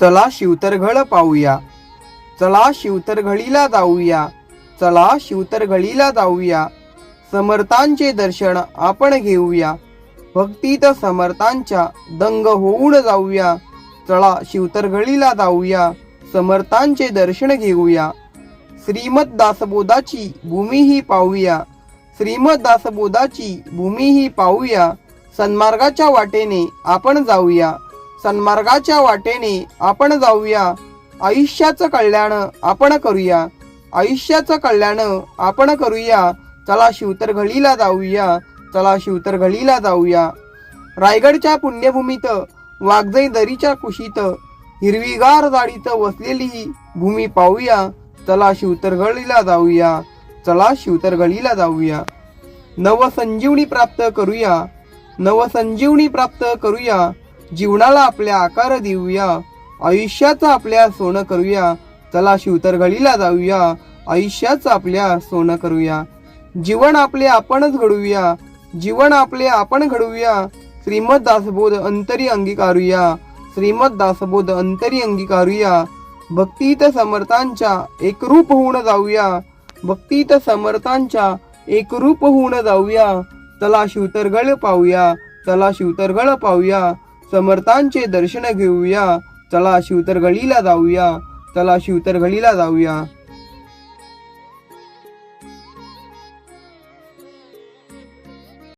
चला शिवतरघळ पाहूया. चला शिवतरघळीला जाऊया. चला शिवतरघळीला जाऊया. समर्थांचे दर्शन आपण घेऊया. भक्तीत समर्थांच्या दंग होऊन जाऊया. चला शिवतरघळीला जाऊया. समर्थांचे दर्शन घेऊया. श्रीमद दासबोधाची भूमी ही पाहूया. श्रीमद दासबोधाची भूमी ही पाहूया. सन्मार्गाच्या वाटेने आपण जाऊया. सन्मार्गाच्या वाटेने आपण जाऊया. आयुष्याचं कल्याण आपण करूया. आयुष्याचं कल्याण आपण करूया. चला शिवतरघळीला जाऊया. चला शिवतरघळीला जाऊया. रायगडच्या पुण्यभूमीत वाघजई दरीच्या कुशीत हिरवीगार जाडीत वसलेली ही भूमी पाहूया. चला शिवतरगळीला जाऊया. चला शिवतरगळीला जाऊया. नवसंजीवनी प्राप्त करूया. नवसंजीवनी प्राप्त करूया. जीवनाला आपल्या आकार देऊया. आयुष्याचं आपल्या सोनं करूया. चला शिवतरगळीला जाऊया. आयुष्याचं आपल्या सोनं करूया. जीवन आपले आपणच घडवूया. जीवन आपले आपण घडवूया. श्रीमद दासबोध अंतरी अंगीकारूया. श्रीमद दासबोध अंतरी अंगीकारूया. भक्तीत समर्थांच्या एकरूप होऊन जाऊया. भक्तीत समर्थांच्या एकरूप होऊन जाऊया. चला शिवतरगळ पाहूया. चला शिवतरगळ पाहूया. समर्थांचे दर्शन घेऊया. चला शिवतरगडीला जाऊया. चला शिवतरगडीला जाऊया.